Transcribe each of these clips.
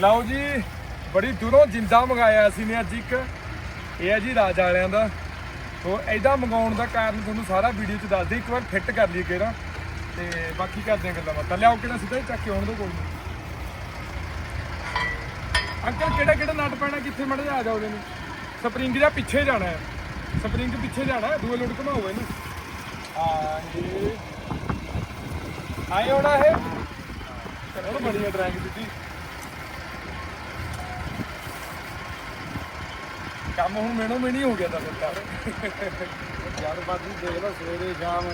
ਲਓ ਜੀ ਬੜੀ ਦੂਰੋਂ ਜਿੰਦਾ ਮੰਗਾਇਆ ਸੀ ਨੇ ਅੱਜ ਇੱਕ। ਇਹ ਹੈ ਜੀ ਰਾਜ ਵਾਲਿਆਂ ਦਾ। ਸੋ ਐਡਾ ਮੰਗਾਉਣ ਦਾ ਕਾਰਨ ਤੁਹਾਨੂੰ ਸਾਰਾ ਵੀਡੀਓ 'ਚ ਦੱਸਦੇ ਇੱਕ ਵਾਰ ਫਿੱਟ ਕਰ ਲਈਏ ਕਿਹੜਾ। ਤੇ ਬਾਕੀ ਕਰਦੇ ਗੱਲਾਂ ਬਾਤਾਂ। ਲਿਆਓ ਕਿਹੜਾ ਸਿੱਧਾ ਹੀ ਚੱਕ ਕੇ ਆਉਣ ਦੋ ਕੋਲ ਅੰਕਲ ਕਿਹੜਾ ਕਿਹੜਾ ਨਟ ਪੈਣਾ ਕਿੱਥੇ ਮੜ ਜਾ ਆ ਜਾਓ ਉਹਦੇ ਨੂੰ? ਸਪਰਿੰਗ ਜਾਂ ਪਿੱਛੇ ਜਾਣਾ ਹੈ। ਸਪਰਿੰਗ ਪਿੱਛੇ ਜਾਣਾ ਹੈ, ਦੂਏ ਲੋਟ ਘਮਾਓ ਇਹਨੂੰ। ਹਾਂਜੀ। ਆਏ ਹੋਣਾ ਇਹ? ਚਲੋ ਬੜੀ ਡਰਾਈਂਗ ਦਿੱਤੀ ਕੰਮ ਹੁਣ ਮੈਨੂੰ ਵੀ ਨਹੀਂ ਹੋ ਗਿਆ ਤਾਂ ਫਿਰ ਤਾਂ। ਯਾਰ ਬਾਜੀ ਦੇਖ ਲਓ ਸਵੇਰੇ ਸ਼ਾਮ।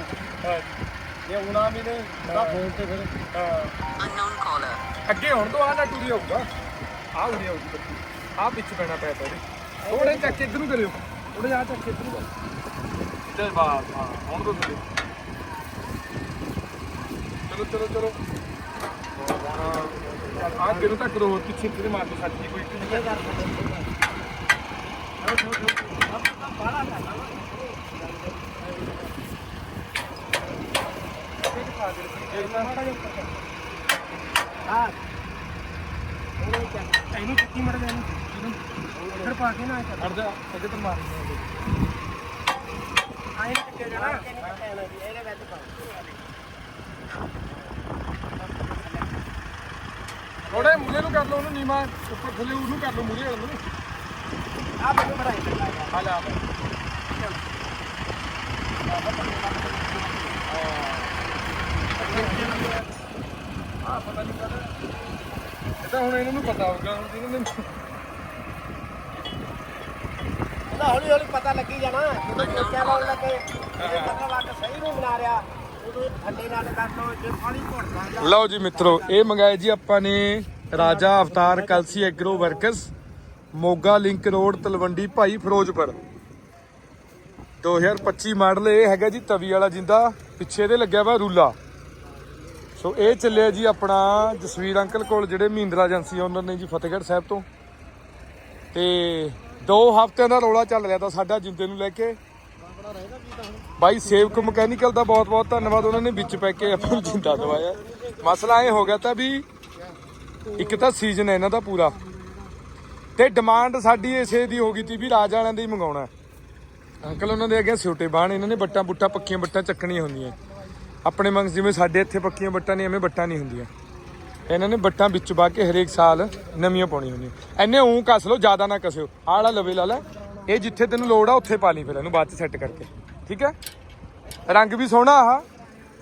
ਹਾਂ, ਇਹ ਉਣਾ ਵੀ ਨੇ ਬੜਾ ਫੋਨ ਤੇ ਫਿਰ। ਹਾਂ। Unknown caller. ਅੱਗੇ ਹੁਣ ਤੋਂ ਆਹ ਨਾ ਟੂਰੀ ਆਊਗਾ ਆਹ ਉਰੇ ਆਊਗੀ ਬੱਤੀ ਆਹ ਵਿੱਚ ਪੈਣਾ ਪਿਆ ਤਾਂ ਇਹਦੇ ਥੋੜੇ ਚੱਕ ਇੱਧਰ ਨੂੰ ਕਰਿਓ। ਥੋੜੇ ਜਿਹਾ ਚੱਕ ਇੱਧਰ ਨੂੰ ਕਰੋ ਚੱਲ ਬਾਸ ਹਾਂ ਹੁਣ ਤੋਂ ਥੱਲੇ ਚਲੋ ਚਲੋ ਚਲੋ। ਆਹ ਕਿਰੋ ਤੱਕ ਰੋ ਪਿੱਛੇ ਕਿਤੇ ਮਾਰ ਦੋ? ਸਾਡੀ ਕੋਈ ਇੱਕ ਨਹੀਂ ਹਾਂ ਇਹਨੂੰ ਚੁੱਕੀ ਮੜ ਜਾ ਇੱਧਰ ਪਾ ਕੇ ਨਾ ਅੜ ਜਾ ਅੱਗੇ ਤੋਂ ਮਾਰ ਆਏ ਚੱਕੇ ਜਾਣਾ ਇਹਦੇ ਵਿੱਚ ਪਾ ਥੋੜੇ ਮੂਰੇ ਨੂੰ ਕਰ ਲਓ ਉਹਨੂੰ ਨੀਮਾ ਉੱਪਰ ਥੱਲੇ ਉਹਨੂੰ ਕਰ ਲਓ ਮੂਰੇ ਵਾਲੇ ਨੂੰ। ਇਹ ਤਾਂ ਹੁਣ ਇਹਨਾਂ ਨੂੰ ਪਤਾ ਹੋਊਗਾ ਹੁਣ ਇਹਨਾਂ ਨੇ ਉਹਦਾ ਹੌਲੀ ਹੌਲੀ ਪਤਾ ਲੱਗੀ ਜਾਣਾ। ਜਦੋਂ ਚੱਕਿਆ ਲਾਉਣ ਲੱਗੇ ਇਹ ਪਤਾ ਲੱਗ ਸਹੀ ਨਹੀਂ ਬਣਾ ਰਿਹਾ। ਉਦੋਂ ਥੱਲੇ ਨਾਲ ਕਰ ਲਓ ਜੇ ਪਾਣੀ ਘੁੱਟਦਾ ਜਾਂ ਲਓ ਜੀ ਮਿੱਤਰੋ ਇਹ ਮੰਗਾਏ ਜੀ ਆਪਾਂ ਨੇ Raja Avtar Kalsi agro works Moga link road, Talwandi Bhai Firozpur. 2025 model ਇਹ ਹੈਗਾ ਜੀ ਤਵੀ ਵਾਲਾ ਜਿੰਦਾ, ਪਿੱਛੇ ਦੇ ਲੱਗਿਆ ਵਾ ਰੂਲਾ। ਸੋ ਇਹ ਚੱਲਿਆ ਜੀ ਆਪਣਾ ਜਸਵੀਰ ਅੰਕਲ ਕੋਲ, ਜਿਹੜੇ ਮਹਿੰਦਰਾ ਏਜੰਸੀ ਓਨਰ ਨੇ ਜੀ ਫਤਿਹਗੜ੍ਹ ਸਾਹਿਬ ਤੋਂ। ਤੇ ਦੋ ਹਫ਼ਤਿਆਂ ਦਾ ਰੌਲਾ ਚੱਲ ਰਿਹਾ ਤਾਂ ਸਾਡਾ ਜਿੰਦੇ ਨੂੰ ਲੈ ਕੇ। ਬਾਈ, ਸੇਵਕ ਮਕੈਨੀਕਲ ਦਾ ਬਹੁਤ ਬਹੁਤ ਧੰਨਵਾਦ, ਉਹਨਾਂ ਨੇ ਵਿੱਚ ਪੈ ਕੇ ਆਪਾਂ ਜਿੰਦਾ ਦਵਾਇਆ। ਮਸਲਾ ਇਹ ਹੋ ਗਿਆ ਤਾਂ ਵੀ ਇੱਕ ਤਾਂ ਸੀਜ਼ਨ ਹੈ ਇਹਨਾਂ ਦਾ ਪੂਰਾ। ਤੇ ਡਿਮਾਂਡ ਸਾਡੀ ਇਸੇ ਦੀ ਹੋ ਗਈ ਤੀ ਵੀ ਰਾਜ ਵਾਲਿਆਂ ਦੇ ਹੀ ਮੰਗਾਉਣਾ। ਅੰਕਲ ਉਹਨਾਂ ਦੇ ਅੱਗੇ ਸਿਉਟੇ ਬਾਣ, ਇਹਨਾਂ ਨੇ ਬੱਟਾਂ ਬੁੱਟਾਂ, ਪੱਕੀਆਂ ਬੱਟਾਂ ਚੱਕਣੀਆਂ ਹੁੰਦੀਆਂ। ਆਪਣੇ ਮੰਗ ਜਿਵੇਂ ਸਾਡੇ ਇੱਥੇ ਪੱਕੀਆਂ ਬੱਟਾਂ ਨਹੀਂ ਐਵੇਂ ਬੱਟਾਂ ਨਹੀਂ ਹੁੰਦੀਆਂ। ਇਹਨਾਂ ਨੇ ਬੱਟਾਂ ਵਿੱਚ ਪਾ ਕੇ ਹਰੇਕ ਸਾਲ ਨਵੀਆਂ ਪਾਉਣੀਆਂ ਹੁੰਦੀਆਂ। ਐਨੇ ਉਂ ਕੱਸ ਲਓ, ਜ਼ਿਆਦਾ ਨਾ ਕਸਿਓ। ਆਹ ਵਾਲਾ ਲਵੇ ਲਾ ਲੈ, ਇਹ ਜਿੱਥੇ ਤੈਨੂੰ ਲੋੜ ਆ, ਉੱਥੇ ਪਾ ਲਈ ਫਿਰ ਇਹਨੂੰ ਬਾਅਦ ਚ ਸੈੱਟ ਕਰਕੇ। ਠੀਕ ਹੈ? ਰੰਗ ਵੀ ਸੋਹਣਾ ਆ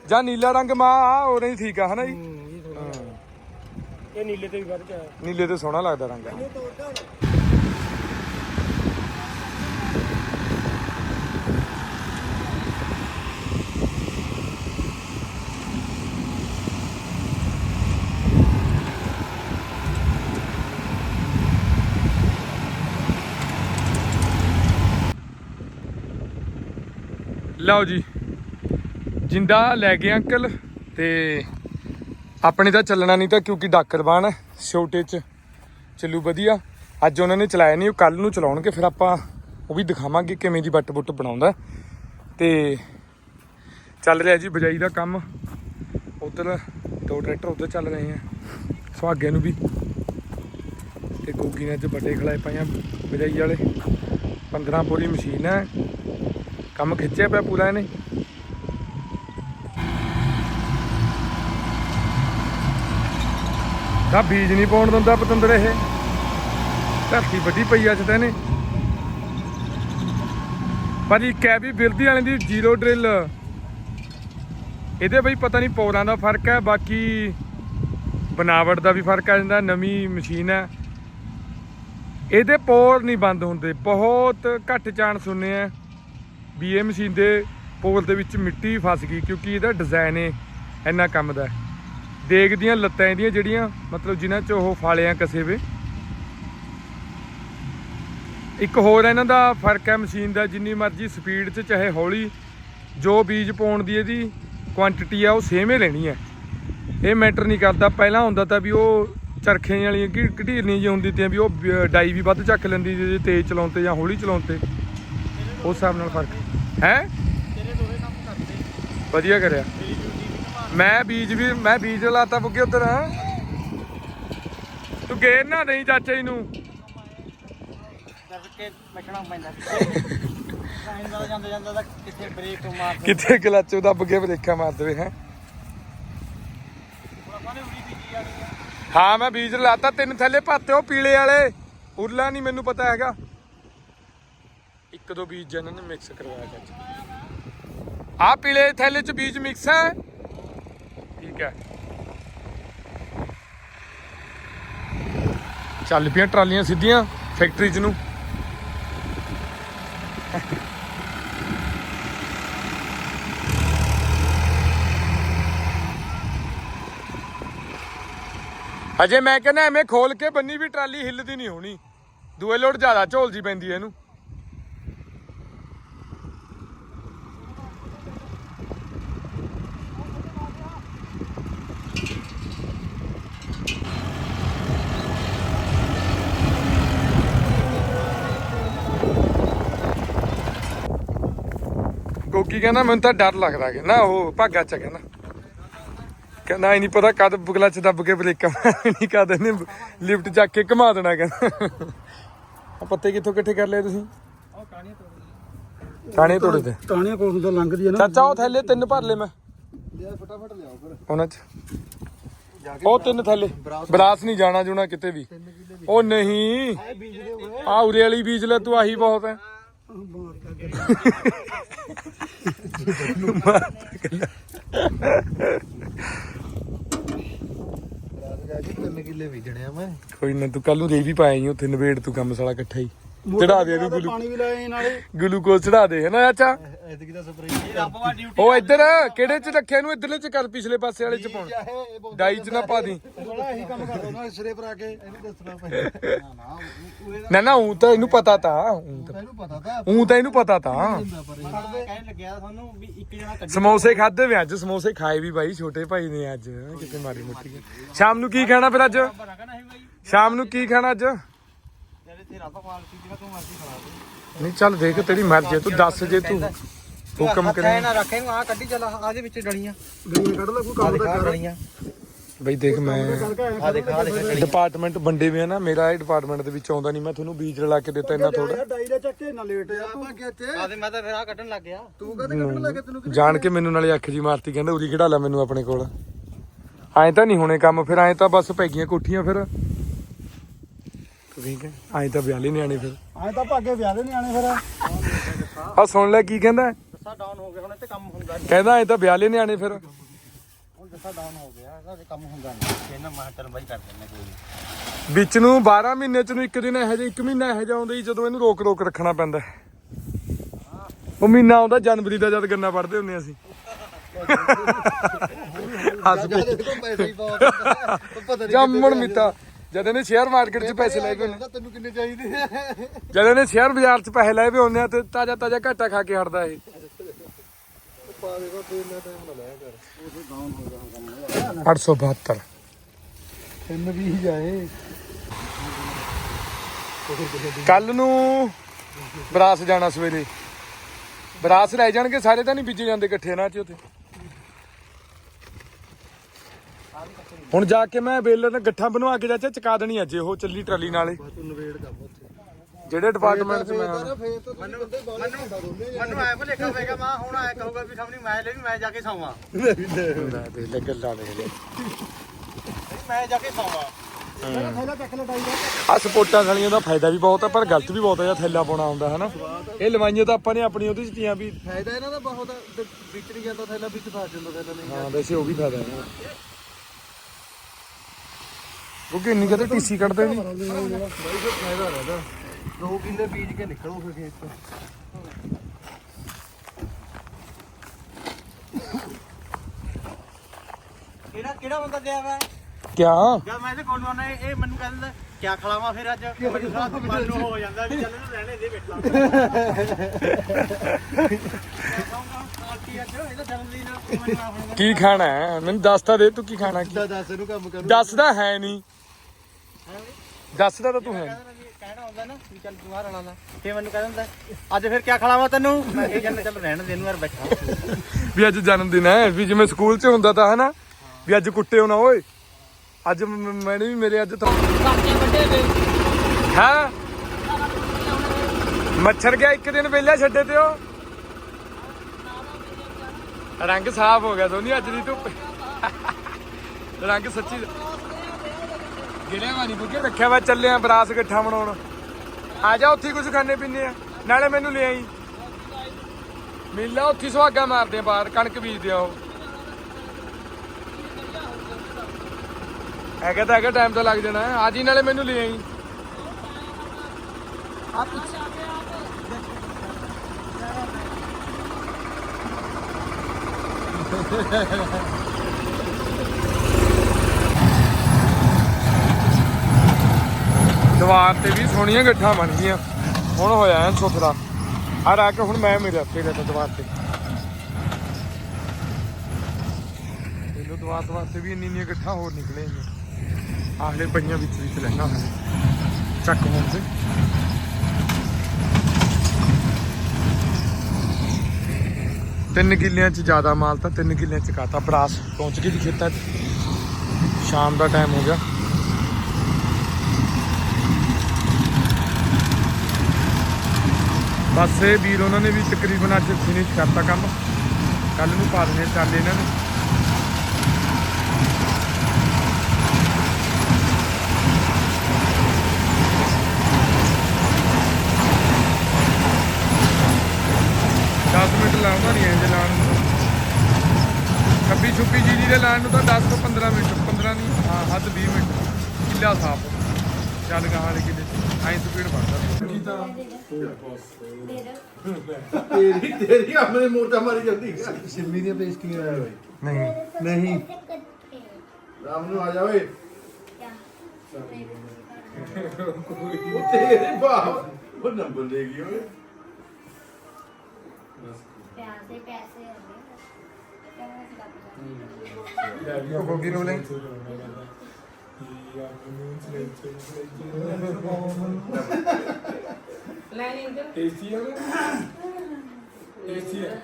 ਜਾਂ ਨੀਲਾ ਰੰਗ ਮਾ ਆ orange ਠੀਕ ਆ, ਹਨਾ ਜੀ? ਇਹ ਨੀਲੇ ਤੇ ਵੀ ਵੱਧ ਗਿਆ ਨੀਲੇ ਤੇ ਸੋਹਣਾ ਲੱਗਦਾ ਰੰਗ। ਲਓ ਜੀ। ਜਿੰਦਾ ਲੈ ਗਏ ਅੰਕਲ ਤੇ ਆਪਣੇ ਤਾਂ ਚੱਲਣਾ ਨਹੀਂ ਤਾਂ ਕਿਉਂਕਿ ਡਾਕਰ ਬਾਣ ਹੈ, ਛੋਟੇ ਚ ਚੱਲੂ ਵਧੀਆ। ਅੱਜ ਉਹਨਾਂ ਨੇ ਚਲਾਇਆ ਨਹੀਂ, ਉਹ ਕੱਲ ਨੂੰ ਚਲਾਉਣਗੇ, ਫਿਰ ਆਪਾਂ ਉਹ ਵੀ ਦਿਖਾਵਾਂਗੇ ਕਿਵੇਂ ਦੀ ਬੱਟ ਬੁੱਟ ਬਣਾਉਂਦਾ ਤੇ ਚੱਲ ਰਿਹਾ ਜੀ ਬਜਾਈ ਦਾ ਕੰਮ। ਉਧਰ ਦੋ ਟਰੈਕਟਰ ਉਧਰ ਚੱਲ ਰਹੇ ਆ ਸੁਹਾਗੇ ਨੂੰ ਵੀ। ਤੇ ਗੋਗੀ ਨੇ ਅੱਜ ਵੱਡੇ ਖਲਾਏ ਪਾਈਆਂ ਬਜਾਈ ਵਾਲੇ। 15 ਪੂਰੀ ਮਸ਼ੀਨ ਹੈ। ਕੰਮ ਖਿੱਚਿਆ ਪਿਆ ਪੂਰਾ ਇਹਨੇ। ਤਾਂ ਬੀਜ ਨਹੀਂ ਪਾਉਣ ਦਿੰਦਾ ਪਤੰਦਰ ਇਹ। ਧਰਤੀ ਵੱਡੀ ਪਈ ਅੱਜ ਤਾਂ ਇਹਨੇ। ਪਰ ਕੈਬੀ ਹੈ ਵੀ ਬਿਰਦੀ ਵਾਲੇ ਦੀ ਜ਼ੀਰੋ ਡਰਿਲ। ਇਹਦੇ ਬਈ ਪਤਾ ਨਹੀਂ ਪੌਰਾਂ ਦਾ ਫ਼ਰਕ ਹੈ, ਬਾਕੀ ਬਨਾਵਟ ਦਾ ਵੀ ਫ਼ਰਕ ਆ ਜਾਂਦਾ, ਨਵੀਂ ਮਸ਼ੀਨ ਹੈ। ਇਹਦੇ ਪੌਰ ਨਹੀਂ ਬੰਦ ਹੁੰਦੇ, ਬਹੁਤ ਘੱਟ ਚਾਂਸ ਹੁੰਦੇ ਆ ਵੀ ਇਹ ਮਸ਼ੀਨ ਦੇ ਪੋਲ ਦੇ ਵਿੱਚ ਮਿੱਟੀ ਫਸ ਗਈ, ਕਿਉਂਕਿ ਇਹਦਾ ਡਿਜ਼ਾਈਨ ਏ ਇੰਨਾ ਕੰਮ ਦਾ ਦੇਗ ਦੀਆਂ ਲੱਤਾਂ ਇਹਦੀਆਂ ਜਿਹੜੀਆਂ ਮਤਲਬ ਜਿਨ੍ਹਾਂ 'ਚ ਉਹ ਫਾਲਿਆਂ ਕਸੇ ਵੇ। ਇੱਕ ਹੋਰ ਇਹਨਾਂ ਦਾ ਫ਼ਰਕ ਹੈ ਮਸ਼ੀਨ ਦਾ ਜਿੰਨੀ ਮਰਜ਼ੀ ਸਪੀਡ 'ਚ ਚਾਹੇ ਹੌਲੀ ਜੋ ਬੀਜ ਪਾਉਣ ਦੀ ਇਹਦੀ ਕੁਆਂਟੀਟੀ ਆ ਉਹ ਸੇਮ ਹੀ ਲੈਣੀ ਹੈ। ਇਹ ਮੈਟਰ ਨਹੀਂ ਕਰਦਾ ਪਹਿਲਾਂ ਹੁੰਦਾ ਤਾਂ ਵੀ ਉਹ ਚਰਖੇ ਵਾਲੀਆਂ ਕਿ ਘਟੀਰਨੀ ਜਿਹੀ ਹੁੰਦੀ ਤੇ ਵੀ ਉਹ ਡਾਈ ਵੀ ਵੱਧ ਚੱਕ ਲੈਂਦੀ ਜੇ ਤੇਜ਼ ਚਲਾਉਣ ਤੇ ਜਾਂ ਹੌਲੀ ਚਲਾਉਣ ਤੇ ਉਸ ਹਿਸਾਬ ਨਾਲ ਫ਼ਰਕ। ਹੈ? ਵਧੀਆ ਕਰਿਆ। ਮੈਂ ਬੀਜ ਵੀ ਮੈਂ ਬੀਜ ਲਾਤਾ ਬੁੱਗੇ ਉਧਰ। ਤੂੰ ਗੇਰ ਨਾ ਦੇਈ ਚਾਚੇ ਜੀ ਨੂੰ। ਕਿੱਥੇ ਬ੍ਰੇਕ ਮਾਰ ਕਿੱਥੇ ਕਲੱਚ ਦੱਬ ਕੇ ਬ੍ਰੇਕਾਂ ਮਾਰ ਦੇਵੇ ਹੈ। ਹਾਂ ਮੈਂ ਬੀਜ ਲਾਤਾ ਤਿੰਨ ਥੱਲੇ ਪਾਤੇ ਉਹ ਪੀਲੇ ਵਾਲੇ। ਉਰਲਾ ਨਹੀਂ ਮੈਨੂੰ ਪਤਾ ਹੈਗਾ। ਇੱਕ ਦੋ ਬੀਜ ਇਹਨਾਂ ਨੇ ਮਿਕਸ ਕਰਵਾਇਆ ਚਾਚਾ। ਆ ਪੀਲੇ ਥੈਲੇ ਚ ਬੀਜ ਮਿਕਸ ਹੈ। ਠੀਕ ਹੈ। ਚੱਲ ਪਈਆਂ ਟਰਾਲੀਆਂ ਸਿੱਧੀਆਂ ਫੈਕਟਰੀ ਚ ਨੂੰ। ਅਜੇ ਮੈਂ ਕਹਿੰਦਾ ਐਵੇਂ ਖੋਲ ਕੇ ਬੰਨੀ ਵੀ ਟਰਾਲੀ ਹਿੱਲਦੀ ਨਹੀਂ ਹੋਣੀ। ਦੂਏ ਲੋਡ ਜ਼ਿਆਦਾ ਝੋਲਦੀ ਪੈਂਦੀ ਹੈ ਇਹਨੂੰ। ਗੋਗੀ ਕਹਿੰਦਾ ਮੈਨੂੰ ਤਾਂ ਡਰ ਲੱਗਦਾ ਕਹਿੰਦਾ ਉਹ ਭਾਗਾ ਚ ਕਹਿੰਦਾ। ਕਹਿੰਦਾ ਇਹ ਨਹੀਂ ਪਤਾ ਕਦ ਬੁਗਲਾ ਚ ਦੱਬ ਕੇ ਬ੍ਰੇਕਾਂ ਮਾਰਨੀ ਕਦ ਇਹਨੇ ਲਿਫਟ ਚੱਕ ਕੇ ਘੁਮਾ ਦੇਣਾ ਕਹਿੰਦਾ। ਆ ਪੱਤੇ ਕਿੱਥੋਂ ਇਕੱਠੇ ਕਰ ਲਏ ਤੁਸੀਂ? ਕਾਣੀ ਤੋੜ ਤੇ। ਟਾਣੀਆਂ ਕੋਲ ਤੋਂ ਲੰਘਦੀ ਹੈ ਨਾ। ਚਾਚਾ ਉਹ ਥੈਲੇ ਤਿੰਨ ਭਰ ਲੈ ਮੈਂ। ਲਿਆ ਫਟਾਫਟ ਲਿਆਓ ਫਿਰ। ਉਹਨਾਂ ਚ। ਉਹ ਤਿੰਨ ਥੈਲੇ। ਬਰਾਸ ਨਹੀਂ ਜਾਣਾ ਜੁਣਾ ਕਿਤੇ ਵੀ। ਉਹ ਨਹੀਂ। ਆ ਉਰੇ ਵਾਲੀ ਬੀਜ ਲੈ ਤੂੰ ਆਹੀ ਬਹੁਤ ਹੈ। ਕਿੱਲੇ ਆ ਮੈਂ ਕੋਈ ਨਾ ਤੂੰ ਕੱਲ ਨੂੰ ਰੇ ਵੀ ਪਾਏਂਗੀ ਉੱਥੇ ਨਵੇੜ ਤੂੰ ਕੰਮ ਸਾਲਾ ਇਕੱਠਾ ਹੀ। ਚੜਾ ਦੇ ਇਹਨੂੰ ਗਲੂ ਪਾਣੀ ਵੀ ਲਾਏ ਨਾਲੇ। ਗਲੂਕੋਜ਼ ਚੜਾ ਦੇ ਹੈ ਨਾ ਚਾਚਾ? ਐਤਕੀ ਦਾ ਸਪਰੇਅ ਉਹ ਇੱਧਰ ਕਿਹੜੇ ਚ ਰੱਖਿਆ ਇਹਨੂੰ? ਇੱਧਰਲੇ ਚ ਕਰ ਪਿਛਲੇ ਪਾਸੇ ਵਾਲੇ ਚ ਪਾਉਣ। ਡਾਈ ਚ ਨਾ ਪਾ ਦੀ। ਬੜਾ ਇਹੀ ਕੰਮ ਕਰਦਾ ਨਾ ਸਿਰੇ ਪਰ ਆ ਕੇ ਇਹਨੂੰ ਦੱਸਣਾ ਪੈਂਦਾ ਨਾ ਨਾ ਉਹ ਉਹ ਤਾਂ ਇਹਨੂੰ ਪਤਾ ਤਾਂ ਊਂ ਤਾਂ- ਇਹਨੂੰ ਪਤਾ ਤਾਂ। ਇਹਨੂੰ ਪਤਾ ਕਹਿਣ ਲੱਗਿਆ ਤੁਹਾਨੂੰ ਵੀ ਇੱਕ ਜਣਾ ਕੱਢ ਸਮੋਸੇ ਖਾਦੇ ਵੀ ਅੱਜ ਸਮੋਸੇ ਖਾਏ ਵੀ ਬਾਈ ਛੋਟੇ ਭਾਈ ਨੇ ਅੱਜ। ਕਿਤੇ ਮਾਰੀ ਮੁੱਟੀ ਸ਼ਾਮ ਨੂੰ ਕੀ ਖਾਣਾ ਫਿਰ ਅੱਜ? ਸ਼ਾਮ ਨੂੰ ਕੀ ਖਾਣਾ ਅੱਜ? ਨਹੀਂ ਚੱਲ ਦੇਖ ਤੇਰੀ ਮਰਜ਼ੀ ਤੂੰ ਦੱਸ ਜੇ ਤੂੰ। ਹੁਕਮ ਕਰੇ ਨਾ ਰੱਖੇ ਆ ਕੱਢੀ ਚੱਲ ਆਦੇ ਵਿੱਚ ਡਲੀਆਂ। ਗਈ ਕੱਢ ਲੈ ਕੋਈ ਕੰਮ ਤਾਂ ਕਰ। ਡਲੀਆਂ। ਬਈ ਦੇਖ ਮੈਂ ਆ ਦੇਖ ਆ ਦੇਖ ਡਿਪਾਰਟਮੈਂਟ ਵੰਡੇ ਵੀ ਆ ਨਾ ਮੇਰਾ ਇਹ ਡਿਪਾਰਟਮੈਂਟ ਦੇ ਵਿੱਚ ਆਉਂਦਾ ਨਹੀਂ ਮੈਂ ਤੁਹਾਨੂੰ ਬੀਜ ਰਲਾ ਕੇ ਦਿੱਤਾ ਇੰਨਾ ਥੋੜਾ ਯਾਰ ਡਾਈ ਦਾ ਚੱਕੇ ਨਾ ਲੇਟ ਆ ਤੂੰ ਕਿੱਥੇ? ਆ ਦੇ ਮੈਂ ਤਾਂ ਫਿਰ ਆ ਕੱਢਣ ਲੱਗ ਗਿਆ। ਤੂੰ ਕਦੇ ਕੱਢਣ ਲੱਗੇ ਤੈਨੂੰ ਜਾਣ ਕੇ ਮੈਨੂੰ ਨਾਲੇ ਅੱਖ ਜੀ ਮਾਰਤੀ ਕਹਿੰਦਾ ਉਰੀ ਖੜਾ ਲੈ ਮੈਨੂੰ ਆਪਣੇ ਕੋਲ। ਐਂ ਤਾਂ ਨਹੀਂ ਹੋਣੇ ਕੰਮ ਫਿਰ ਐਂ ਤਾਂ ਬਸ ਪੈ ਗਈਆਂ ਕੋਠੀਆਂ ਫਿਰ। ਠੀਕ ਹੈ ਐਂ ਤਾਂ ਵਿਆਹ ਲਈ ਨਿਆਣੇ ਫਿਰ। ਐਂ ਤਾਂ ਭਾਗੇ ਵਿਆਹ ਦੇ ਨਿਆਣੇ ਫਿਰ। ਆ ਸੁਣ ਲੈ ਕੀ ਕਹਿੰਦਾ? ਜੱਸਾ ਡਾਊਨ ਹੋ ਗਿਆ ਹੁਣ ਇੱਥੇ ਕੰਮ ਹੁੰਦਾ ਨਹੀਂ। ਕਹਿੰਦਾ ਐਂ ਤਾਂ ਵਿਆਹ ਲਈ ਨਿਆਣੇ ਫਿਰ। ਹੁਣ ਜੱਸਾ ਡਾਊਨ ਹੋ ਗਿਆ ਇਹਦਾ ਤੇ ਕੰਮ ਹੁੰਦਾ ਨਹੀਂ। ਕਹਿੰਦਾ ਮੈਂ ਚੱਲ ਬਾਈ ਕਰ ਦਿੰਦਾ ਕੋਈ। ਵਿੱਚ ਨੂੰ 12 ਮਹੀਨੇ ਚ ਨੂੰ ਇੱਕ ਦਿਨ ਇਹੋ ਜਿਹਾ ਇੱਕ ਮਹੀਨਾ ਇਹੋ ਜਿਹਾ ਆਉਂਦਾ ਹੀ ਜਦੋਂ ਇਹਨੂੰ ਰੋਕ ਰੋਕ ਰੱਖਣਾ ਪੈਂਦਾ। ਹੈ। ਉਹ ਮਹੀਨਾ ਆਉਂਦਾ ਜਨਵਰੀ ਦਾ ਜਦ ਗੰਨਾ ਪੜਦੇ ਹੁੰਦੇ ਅਸੀਂ। ਹੱਸ ਪਈ ਕੋਲ ਪੈਸੇ ਹੀ ਬਹੁਤ। ਪਤਾ ਨਹੀਂ ਜੰਮਣ ਮਿੱਤਾ ਜਦ ਇਹਨੇ ਸ਼ੇਅਰ ਮਾਰਕੀਟ 'ਚ ਪੈਸੇ ਲੈ ਕੇ ਆਉਂਦੇ ਤੈਨੂੰ ਕਿੰਨੇ ਚਾਹੀਦੇ ਆ? ਜਦ ਇਹਨੇ ਸ਼ੇਅਰ ਬਾਜ਼ਾਰ 'ਚ ਪੈਸੇ ਲੈ ਕੇ ਆਉਂਦੇ ਆ ਤੇ ਤਾਜ਼ਾ ਤਾਜ਼ਾ ਘਾਟਾ ਖਾ ਕੇ ਹਟਦਾ ਇਹ। ਪਾ ਦੇਗਾ ਤੂੰ ਇੰਨਾ ਟਾਈਮ ਨਾ ਲਾਇਆ ਕਰ ਉਹਦੇ ਡਾਊਨ ਹੋ ਜਾਣਾ 872 ਤਿੰਨ ਵੀ ਜਾਏ ਕੱਲ ਨੂੰ ਬਰਾਸ ਜਾਣਾ ਸਵੇਰੇ। ਬਰਾਸ ਲੈ ਜਾਣਗੇ, ਸਾਰੇ ਤਾਂ ਨਹੀਂ ਬੀਜੇ ਜਾਂਦੇ ਇਕੱਠੇ ਨਾ ਚ ਉੱਥੇ ਹੁਣ ਜਾ ਕੇ ਮੈਂ ਬੇਲਰ ਨਾਲ ਗੱਠਾਂ ਬਣਵਾ ਕੇ ਚਾਚਾ ਚਕਾ ਦੇਣੀ ਅੱਜ ਉਹ ਚੱਲੀ ਟਰਾਲੀ ਨਾਲੇ। ਨਵੇੜ ਕੰਮ ਉੱਥੇ ਜਿਹੜੇ ਡਿਪਾਰਟਮੈਂਟ 'ਚ ਮੈਂ ਨਾ ਫੇਰ ਤਾਂ ਮੈਨੂੰ ਬੰਦੇ ਬਾਹਰ ਹੁੰਦਾ ਦੋਨੇ ਮੈਨੂੰ ਐ ਭੁਲੇਖਾ ਪਏਗਾ ਮਾਂ ਹੁਣ ਐ ਕਹੂਗਾ ਵੀ ਸਾਹਮਣੇ ਮੈਂ ਲੈ ਵੀ ਮੈਂ ਜਾ ਕੇ ਸੌਵਾਂ। ਲੈ ਦੇ ਲੈ ਗੱਲਾਂ ਦੇ ਲੈ ਮੈਂ ਜਾ ਕੇ ਸੌਵਾਂ। ਥੈਲਾ ਚੱਕ ਲੈ ਡਾਈ ਦਾ ਆ ਸਪੋਰਟਾਂ ਵਾਲੀਆਂ ਦਾ ਫਾਇਦਾ ਵੀ ਬਹੁਤ ਹੈ ਪਰ ਗਲਤ ਵੀ ਬਹੁਤ ਹੈ ਜਾਂ ਥੈਲਾ ਪਾਉਣਾ ਆਉਂਦਾ ਹੈ ਨਾ ਇਹ ਲਵਾਈਆਂ ਤਾਂ ਆਪਾਂ ਨੇ ਆਪਣੀ ਉਹਦੇ ਚ ਤੀਆਂ ਵੀ। ਫਾਇਦਾ ਇਹਨਾਂ ਦਾ ਬਹੁਤ ਆ, ਤੇ ਵਿੱਚ ਨਹੀਂ ਜਾਂਦਾ ਥੈਲਾ ਵਿੱਚ ਫਸ ਜਾਂਦਾ ਥੈਲਾ ਨਹੀਂ। ਹਾਂ ਵੈਸੇ ਉਹ ਵੀ ਫਾਇਦਾ ਹੈ। ਕਿਉਂਕਿ ਇੰਨੀ ਕਦੇ ਟੀਸੀ ਕੱਢਦੇ ਨਹੀਂ। ਬਾਈ ਫਿਰ ਫਾਇਦਾ ਰਹਿੰਦਾ। ਦੋ ਕਿੱਲੇ ਬੀਜ ਕੇ ਨਿਕਲੋ ਫਿਰ ਖੇਤ ਤੋਂ ਕਿਹੜਾ ਕਿਹੜਾ ਬੰਦਾ ਦਿਆ ਵਾ? ਕਿਆ? ਜਦ ਮੈਂ ਇਹਦੇ ਕੋਲ ਆਉਣਾ ਇਹ ਮੈਨੂੰ ਕਹਿੰਦਾ ਕਿਆ ਖਲਾਵਾਂ ਫਿਰ ਅੱਜ? ਮੈਨੂੰ ਸਾਰਾ ਮਨ ਨੂੰ ਹੋ ਜਾਂਦਾ ਵੀ ਚੱਲ ਇਹਨੂੰ ਰਹਿਣੇ ਦੇ ਬੈਠਾ ਕੀ। ਖਾਣਾ ਹੈ? ਮੈਨੂੰ ਦੱਸ ਤਾਂ ਦੇ ਤੂੰ ਕੀ ਖਾਣਾ ਕੀ? ਦੱਸ ਇਹਨੂੰ ਕੰਮ ਕਰੂ। ਦੱਸਦਾ ਹੈ ਨਹੀਂ। ਦੱਸਦਾ ਤਾਂ ਤੂੰ ਹੈ ਨੀ। ਕਹਿਣਾ ਹੁੰਦਾ ਨਾ ਵੀ ਚੱਲ ਤੂੰ ਆ ਰਣਾ ਦਾ। ਫੇ ਮੈਨੂੰ ਕਹਿ ਦਿੰਦਾ ਅੱਜ ਫਿਰ ਕਿਆ ਖਲਾਵਾਂ ਤੈਨੂੰ? ਮੈਂ ਇਹ ਜੰਨ ਚੱਲ ਰਹਿਣ ਦੇ ਨੂੰ ਯਾਰ ਬੈਠਾ। ਵੀ ਅੱਜ ਜਨਮ ਦਿਨ ਹੈ ਵੀ ਜਿਵੇਂ ਸਕੂਲ 'ਚ ਹੁੰਦਾ ਤਾਂ ਹਨਾ? ਵੀ ਅੱਜ ਕੁੱਟੇ ਹੋਣਾ ਓਏ। ਅੱਜ ਮ- ਮ- ਮੈਨੂੰ ਵੀ ਮੇਰੇ ਅੱਜ ਤਾਂ ਕਾਕੇ ਵੱਡੇ ਵੇ ਹਾਂ? ਮੱਛਰ ਗਿਆ ਇੱਕ ਦਿਨ ਪਹਿਲਾਂ ਛੱਡੇ ਤੇ ਉਹ ਰੰਗ ਸਾਫ਼ ਹੋ ਗਿਆ ਸੋਨੀ ਅੱਜ ਦੀ ਧੁੱਪ। ਰੰਗ ਸੱਚੀ ਗਿੜਿਆ ਵਾਲੀ ਬੁੱਗੇ ਰੱਖਿਆ ਵਾ ਚੱਲੇ ਆ ਬਰਾਸ ਇਕੱਠਾ ਬਣਾਉਣ। ਆ ਜਾ, ਉੱਥੇ ਕੁਝ ਖਾਣੇ ਪੀਣੇ ਆ। ਨਾਲੇ ਮੈਨੂੰ ਲੈ ਆਈ। ਮੇਲਾ ਉੱਥੇ ਸੁਹਾਗਾ ਮਾਰਦੇ ਆ ਬਾਹਰ, ਕਣਕ ਬੀਜਦੇ ਆ ਉਹ। ਹੈਗਾ ਤਾਂ ਹੈਗਾ ਟਾਈਮ ਤਾਂ ਲੱਗ ਜਾਣਾ। ਆ ਜੀ, ਨਾਲੇ ਮੈਨੂੰ ਲੈ ਆਈ। ਆ ਪਿੱਛੇ। ਦੀਵਾਰ ਤੇ ਵੀ ਸੋਹਣੀਆਂ ਗੱਠਾਂ ਬਣ ਗਈਆਂ। ਹੁਣ ਹੋਇਆ ਐ ਸੁਥਰਾ। ਆ ਰਾ ਕੇ ਹੁਣ ਮੈਂ ਮੇਰੇ ਹੱਥੇ ਗਿਆ ਦੀਵਾਰ ਤੇ। ਇਹਨੂੰ ਦੀਵਾਰ ਦੀਵਾਰ ਤੇ ਵੀ ਇੰਨੀ ਇੰਨੀਆਂ ਗੱਠਾਂ ਹੋਰ ਨਿਕਲੇ ਆਹਲੇ ਪਈਆਂ ਵਿੱਚ ਵਿੱਚ ਲੈਣਾ ਚੱਕ ਹੋਣ ਤੇ। ਤਿੰਨ ਕਿੱਲਿਆਂ ਚ ਜ਼ਿਆਦਾ ਮਾਲ ਤਾਂ ਤਿੰਨ ਕਿੱਲਿਆਂ ਚ ਕਾਤਾ ਬਰਾਸ ਪਹੁੰਚ ਗਈ ਦੀ ਖੇਤਾਂ 'ਚ। ਸ਼ਾਮ ਦਾ ਟਾਈਮ ਹੋ ਗਿਆ। ਬਸ ਇਹ ਵੀਰ ਉਹਨਾਂ ਨੇ ਵੀ ਤਕਰੀਬਨ ਅੱਜ ਫਿਨਿਸ਼ ਕਰਤਾ ਕੰਮ। ਕੱਲ ਨੂੰ ਪਾ ਦੇਣੇ ਚੱਲ ਇਹਨਾਂ ਨੇ। ਦਸ ਮਿੰਟ ਲਾਉਂਦਾ ਨਹੀਂ ਇੰਜ ਲਾਉਣ ਨੂੰ। ਖੱਬੀ ਛੁੱਬੀ ਜੀਰੀ ਦੇ ਲਾਉਣ ਨੂੰ ਤਾਂ 10 ਤੋਂ 15 ਮਿੰਟ 15 ਨਹੀਂ, ਹਾਂ, ਹੱਦ 20 ਮਿੰਟ। ਕਿੱਲਾ ਸਾਫ਼। ਚੱਲ ਗਾ ਵਾਲੇ ਕਿੱਲੇ ਐਂ ਸਪੀਡ ਵੱਧਦਾ ਕੀ ਤਾਂ? ਤੇਰੀ ਤੇਰੀ ਆਪਣੇ ਮੋਟਾ ਮਾਰੀ ਜਾਂਦੀ। ਸਿੰਮੀ ਦੀਆਂ ਪੇਸਟੀਆਂ ਆਇਆ ਬਾਈ ਨਹੀਂ। ਨਹੀਂ। ਰਾਮ ਨੂੰ ਆ ਜਾ ਓਏ। ਉਹ ਤੇਰੇ ਬਾਪ ਉਹ ਨੰਬਰ ਦੇ ਗਈ ਓਏ। ਪੈਸੇ ਪੈਸੇ ਹੁੰਦੇ ਉਹ ਗੋਗੀ ਨੂੰ? ਲੈ ਲੈ ਨਹੀਂ ਟੇਸਟੀ ਹੈ ਟੇਸਟੀ ਹੈ